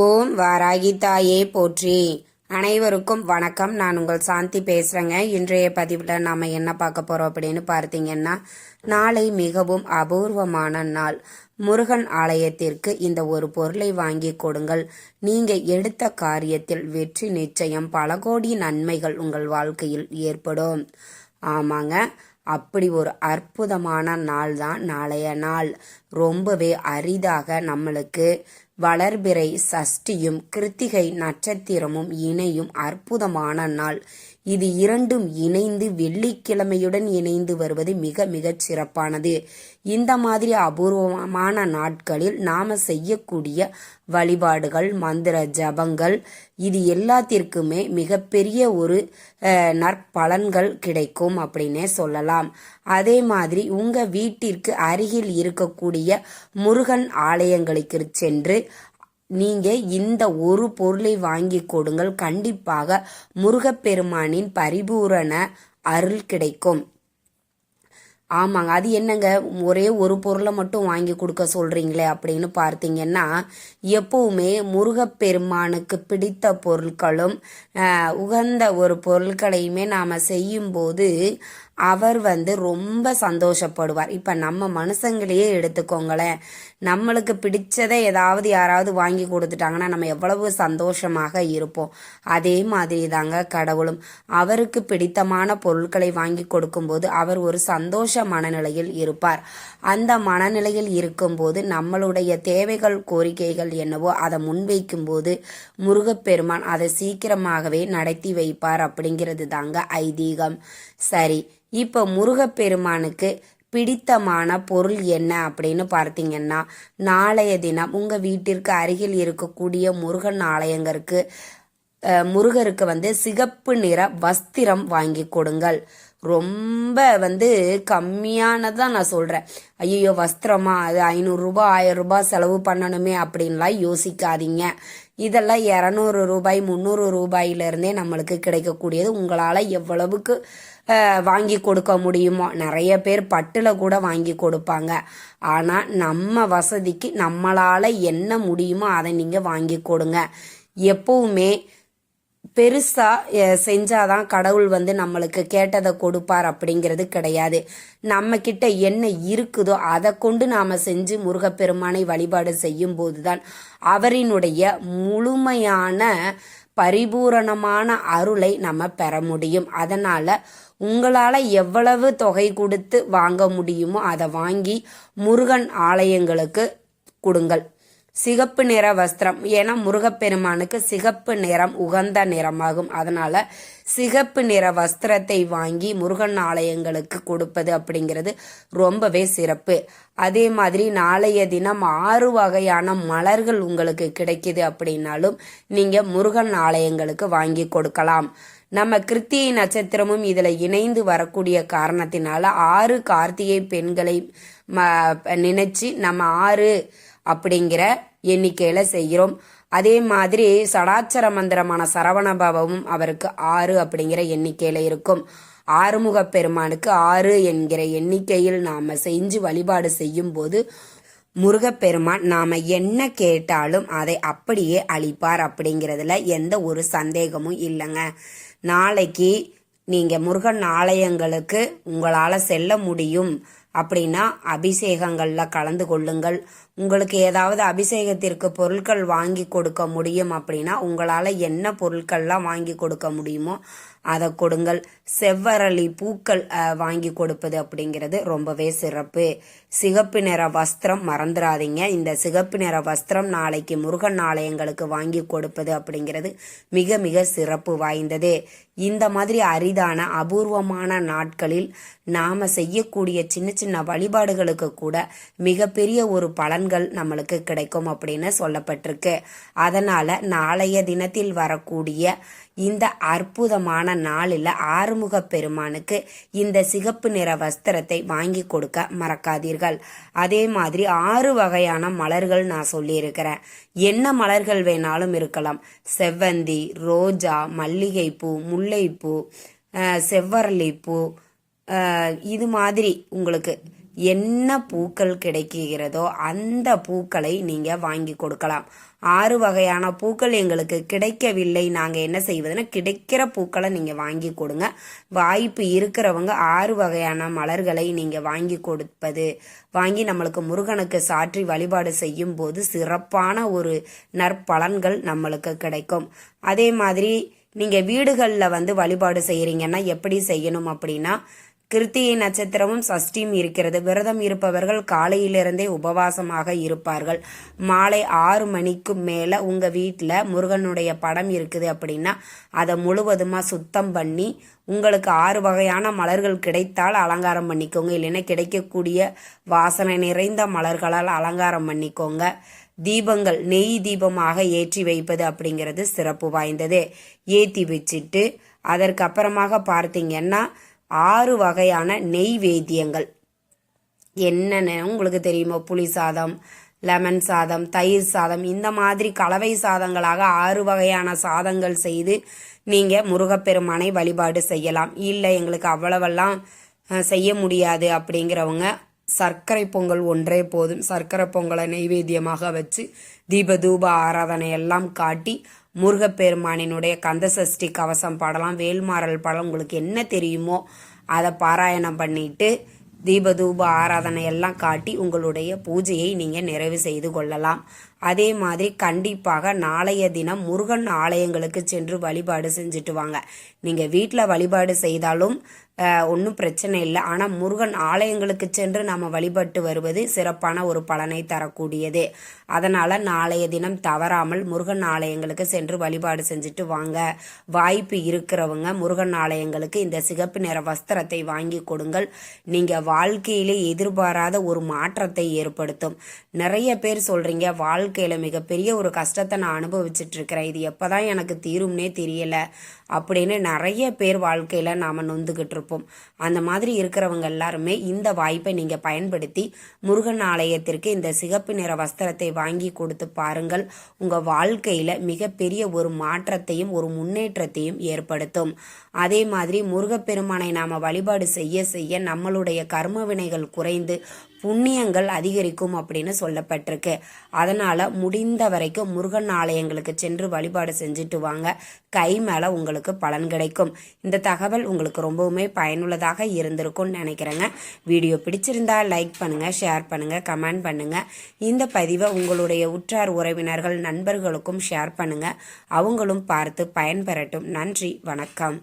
ஓம் வாராகி தாயே போற்றி. அனைவருக்கும் வணக்கம். நான் உங்கள் சாந்தி பேசுகிறேங்க இன்றைய பதிவில் நாம் என்ன பார்க்க போகிறோம் அப்படின்னு பார்த்தீங்கன்னா நாளை மிகவும் அபூர்வமான நாள். முருகன் ஆலயத்திற்கு இந்த ஒரு பொருளை வாங்கி கொடுங்கள். நீங்க எடுத்த காரியத்தில் வெற்றி நிச்சயம் பல கோடி நன்மைகள் உங்கள் வாழ்க்கையில் ஏற்படும். ஆமாங்க. அப்படி ஒரு அற்புதமான நாள் தான் நாளைய நாள். ரொம்பவே அரிதாக நம்மளுக்கு வளர்பிறை சஷ்டியும் கிருத்திகை நட்சத்திரமும் இணையும் அற்புதமான நாள். இது இரண்டும் இணைந்து வெள்ளிக்கிழமையுடன் இணைந்து வருவது மிக மிகச் சிறப்பானது. இந்த மாதிரி அபூர்வமான நாட்களில் நாம செய்யக்கூடிய வழிபாடுகள் மந்திர ஜபங்கள் இது எல்லாத்திற்குமே மிகப்பெரிய ஒரு நற்பலன்கள் கிடைக்கும் அப்படின்னே சொல்லலாம். அதே மாதிரி உங்க வீட்டிற்கு அருகில் இருக்கக்கூடிய முருகன் ஆலயங்களுக்கு சென்று நீங்க இந்த ஒரு பொருளை வாங்கி கொடுங்கள். கண்டிப்பாக முருகப்பெருமானின் பரிபூரண அருள் கிடைக்கும். ஆமாங்க. அது என்னங்க? ஒரே ஒரு பொருளை மட்டும் வாங்கி கொடுக்க சொல்றீங்களே அப்படின்னு பார்த்தீங்கன்னா எப்பவுமே முருகப்பெருமானுக்கு பிடித்த பொருட்களும் உகந்த ஒரு பொருட்களையுமே நாம் செய்யும்போது அவர் வந்து ரொம்ப சந்தோஷப்படுவார். இப்போ நம்ம மனுஷங்களையே எடுத்துக்கோங்களேன். நம்மளுக்கு பிடிச்சதை ஏதாவது யாராவது வாங்கி கொடுத்துட்டாங்கன்னா நம்ம எவ்வளவு சந்தோஷமாக இருப்போம். அதே மாதிரி தாங்க கடவுளும். அவருக்கு பிடித்தமான பொருட்களை வாங்கி கொடுக்கும்போது அவர் ஒரு சந்தோஷ மனநிலையில் இருப்பார். அந்த மனநிலையில் இருக்கும்போது நம்மளுடைய தேவைகள் கோரிக்கைகள் என்னவோ அதை முன்வைக்கும் போது முருகப்பெருமான் அதை சீக்கிரமாகவே நடத்தி வைப்பார் அப்படிங்கிறது தாங்க ஐதீகம். சரி இப்போ முருகப்பெருமானுக்கு பிடித்தமான பொருள் என்ன அப்படின்னு பார்த்தீங்கன்னா நாளைய தினம் உங்கள் வீட்டிற்கு அருகில் இருக்கக்கூடிய முருகன் ஆலயங்கருக்கு முருகருக்கு வந்து சிகப்பு நிற வஸ்திரம் வாங்கி கொடுங்கள். ரொம்ப வந்து கம்மியானதான் நான் சொல்கிறேன் ஐயோ வஸ்திரமா? அது ஐநூறுரூபா ஆயிரம் ரூபாய் செலவு பண்ணணுமே அப்படின்லாம் யோசிக்காதீங்க. இதெல்லாம் இரநூறு ரூபாய் முந்நூறு ரூபாயிலிருந்தே நம்மளுக்கு கிடைக்கக்கூடியது. உங்களால் எவ்வளவுக்கு வாங்கி கொடுக்க முடியுமோ? நிறைய பேர் பட்டில் கூட வாங்கி கொடுப்பாங்க. ஆனால் நம்ம வசதிக்கு நம்மளால் என்ன முடியுமோ அதை நீங்கள் வாங்கி கொடுங்க. எப்பவுமே பெருசாக செஞ்சாதான் கடவுள் வந்து நம்மளுக்கு கேட்டதை கொடுப்பார் அப்படிங்கிறது கிடையாது. நம்ம கிட்ட என்ன இருக்குதோ அதை கொண்டு நாம் செஞ்சு முருகப்பெருமானை வழிபாடு செய்யும் போதுதான் அவரினுடைய முழுமையான பரிபூரணமான அருளை நம்ம பெற முடியும். அதனால உங்களால் எவ்வளவு தொகை கொடுத்து வாங்க முடியுமோ அதை வாங்கி முருகன் ஆலயங்களுக்கு கொடுங்கள். சிகப்பு நிற வஸ்திரம். ஏன்னா முருகப்பெருமானுக்கு சிகப்பு நிறம் உகந்த நிறமாகும். அதனால சிகப்பு நிற வஸ்திரத்தை வாங்கி முருகன் ஆலயங்களுக்கு கொடுப்பது அப்படிங்கிறது ரொம்பவே சிறப்பு. அதே மாதிரி நாளைய தினம் ஆறு வகையான மலர்கள் உங்களுக்கு கிடைக்குது அப்படின்னாலும் நீங்க முருகன் ஆலயங்களுக்கு வாங்கி கொடுக்கலாம். நம்ம கிருத்தியை நட்சத்திரமும் இதுல இணைந்து வரக்கூடிய காரணத்தினால ஆறு கார்த்திகை பெண்களை நினைச்சு நம்ம ஆறு அப்படிங்கிற எண்ணிக்கையில செய்கிறோம். அதே மாதிரி சடாச்சர மந்திரமான சரவணபவமும் அவருக்கு ஆறு அப்படிங்கிற எண்ணிக்கையில இருக்கும். ஆறுமுக பெருமானுக்கு ஆறு என்கிற எண்ணிக்கையில் நாம செஞ்சு வழிபாடு செய்யும் போது முருகப்பெருமான் நாம என்ன கேட்டாலும் அதை அப்படியே அளிப்பார் அப்படிங்கிறதுல எந்த ஒரு சந்தேகமும் இல்லைங்க. நாளைக்கு நீங்க முருகன் ஆலயங்களுக்கு உங்களால செல்ல முடியும். அப்படின்னா அபிஷேகங்களில் கலந்து கொள்ளுங்கள். உங்களுக்கு ஏதாவது அபிஷேகத்திற்கு பொருட்கள் வாங்கி கொடுக்க முடியும் அப்படின்னா உங்களால் என்ன பொருட்கள்லாம் வாங்கி கொடுக்க முடியுமோ அதை கொடுங்கள். செவ்வரளி பூக்கள் வாங்கி கொடுப்பது அப்படிங்கிறது ரொம்பவே சிறப்பு. சிகப்பு நிற வஸ்திரம் மறந்துடாதீங்க இந்த சிகப்பு நிற வஸ்திரம் நாளைக்கு முருகன் ஆலயங்களுக்கு வாங்கி கொடுப்பது அப்படிங்கிறது மிக மிக சிறப்பு வாய்ந்தது. இந்த மாதிரி அரிதான அபூர்வமான நாட்களில் நாம செய்யக்கூடிய சின்ன சின்ன வழிபாடுகளுக்கு கூட மிகப்பெரிய ஒரு பலன்கள் நம்மளுக்கு கிடைக்கும் அப்படின்னு சொல்லப்பட்டிருக்கு. அதனால நாளைய தினத்தில் வரக்கூடிய இந்த அற்புதமான நாளில் ஆறுமுக பெருமானுக்கு இந்த சிகப்பு நிற வஸ்திரத்தை வாங்கி கொடுக்க மறக்காதீர்கள். அதே மாதிரி ஆறு வகையான மலர்கள் நான் சொல்லியிருக்கிறேன். என்ன மலர்கள் வேணாலும் இருக்கலாம். செவ்வந்தி ரோஜா மல்லிகைப்பூ முல்லைப்பூ செவ்வரளிப்பூ இது மாதிரி உங்களுக்கு என்ன பூக்கள் கிடைக்கிறதோ அந்த பூக்களை நீங்கள் வாங்கி கொடுக்கலாம். ஆறு வகையான பூக்கள் எங்களுக்கு கிடைக்கவில்லை. நாங்கள் என்ன செய்வதுன்னா கிடைக்கிற பூக்களை நீங்கள் வாங்கி கொடுங்க. வாய்ப்பு இருக்கிறவங்க ஆறு வகையான மலர்களை நீங்கள் வாங்கி கொடுப்பது வாங்கி நம்மளுக்கு முருகனுக்கு சாற்றி வழிபாடு செய்யும் போது சிறப்பான ஒரு நற்பலன்கள் நம்மளுக்கு கிடைக்கும். அதே மாதிரி நீங்கள் வீடுகளில் வந்து வழிபாடு செய்கிறீங்கன்னா எப்படி செய்யணும் அப்படின்னா கிருத்திகை நட்சத்திரமும் சஷ்டியும் இருக்கிறது. விரதம் இருப்பவர்கள் காலையிலிருந்தே உபவாசமாக இருப்பார்கள். மாலை ஆறு மணிக்கு மேலே உங்கள் வீட்டில் முருகனுடைய படம் இருக்குது அப்படின்னா அதை முழுவதுமாக சுத்தம் பண்ணி உங்களுக்கு ஆறு வகையான மலர்கள் கிடைத்தால் அலங்காரம் பண்ணிக்கோங்க. இல்லைன்னா கிடைக்கக்கூடிய வாசனை நிறைந்த மலர்களால் அலங்காரம் பண்ணிக்கோங்க. தீபங்கள் நெய் தீபமாக ஏற்றி வைப்பது அப்படிங்கிறது சிறப்பு வாய்ந்தது. ஏற்றி வச்சுட்டு அதற்கு அப்புறமாக பார்த்தீங்கன்னா ஆறு வகையான நெய்வேத்தியங்கள் என்னென்ன உங்களுக்கு தெரியுமோ? புளி சாதம் லெமன் சாதம் தயிர் சாதம் இந்த மாதிரி கலவை சாதங்களாக ஆறு வகையான சாதங்கள் செய்து நீங்கள் முருகப்பெருமானை வழிபாடு செய்யலாம். இல்லை எங்களுக்கு அவ்வளவெல்லாம் செய்ய முடியாது அப்படிங்கிறவங்க சர்க்கரை பொங்கல் ஒன்றே போதும். சர்க்கரை பொங்கலை நெய்வேத்தியமாக வச்சு தீப தூப ஆராதனை எல்லாம் காட்டி முருகப்பெருமானினுடைய கந்தசஷ்டி கவசம் பாடலாம் வேல்மாறல் பாடலாம். உங்களுக்கு என்ன தெரியுமோ அதை பாராயணம் பண்ணிட்டு தீபதூப ஆராதனை எல்லாம் காட்டி உங்களுடைய பூஜையை நீங்கள் நிறைவு செய்து கொள்ளலாம். அதே மாதிரி கண்டிப்பாக நாளைய தினம் முருகன் ஆலயங்களுக்கு சென்று வழிபாடு செஞ்சுட்டு வாங்க. நீங்கள் வீட்டில் வழிபாடு செய்தாலும் ஒன்றும் பிரச்சனை இல்லை. ஆனால் முருகன் ஆலயங்களுக்கு சென்று நாம் வழிபட்டு வருவது சிறப்பான ஒரு பலனை தரக்கூடியது. அதனால் நாளைய தினம் தவறாமல் முருகன் ஆலயங்களுக்கு சென்று வழிபாடு செஞ்சுட்டு வாங்க. வாய்ப்பு இருக்கிறவங்க முருகன் ஆலயங்களுக்கு இந்த சிகப்பு நிற வஸ்திரத்தை வாங்கி கொடுங்கள். நீங்கள் வாழ்க்கையிலே எதிர்பாராத ஒரு மாற்றத்தை ஏற்படுத்தும். நிறைய பேர் சொல்கிறீங்க வாழ்க்கையில் மிகப்பெரிய ஒரு கஷ்டத்தை நான் அனுபவிச்சுட்டு இருக்கிறேன் இது எப்போ தான் எனக்கு தீரும்னே தெரியலை. அப்படின்னு நிறைய பேர் வாழ்க்கையில் நாம் நொந்துக்கிட்டு இருப்போம். அந்த மாதிரி இருக்கிறவங்க எல்லாருமே இந்த வாய்ப்பை நீங்கள் பயன்படுத்தி முருகன் ஆலயத்திற்கு இந்த சிகப்பு நிற வஸ்திரத்தை வாங்கி கொடுத்து பாருங்கள். உங்கள் வாழ்க்கையில் மிகப்பெரிய ஒரு மாற்றத்தையும் ஒரு முன்னேற்றத்தையும் ஏற்படுத்தும். அதே மாதிரி முருகப்பெருமானை நாம் வழிபாடு செய்ய செய்ய நம்மளுடைய கர்ம வினைகள் குறைந்து புண்ணியங்கள் அதிகரிக்கும் அப்படின்னு சொல்லப்பட்டிருக்கு. அதனால் முடிந்த வரைக்கும் முருகன் ஆலயங்களுக்கு சென்று வழிபாடு செஞ்சுட்டு வாங்க. கை மேலே உங்களுக்கு பலன் கிடைக்கும். இந்த தகவல் உங்களுக்கு ரொம்பவுமே பயனுள்ளதாக இருந்திருக்கும்னு நினைக்கிறேங்க. வீடியோ பிடிச்சிருந்தா லைக் பண்ணுங்கள் ஷேர் பண்ணுங்கள் கமெண்ட் பண்ணுங்கள் இந்த பதிவை உங்களுடைய உற்றார் உறவினர்கள் நண்பர்களுக்கும் ஷேர் பண்ணுங்கள் அவங்களும் பார்த்து பயன்பெறட்டும். நன்றி வணக்கம்.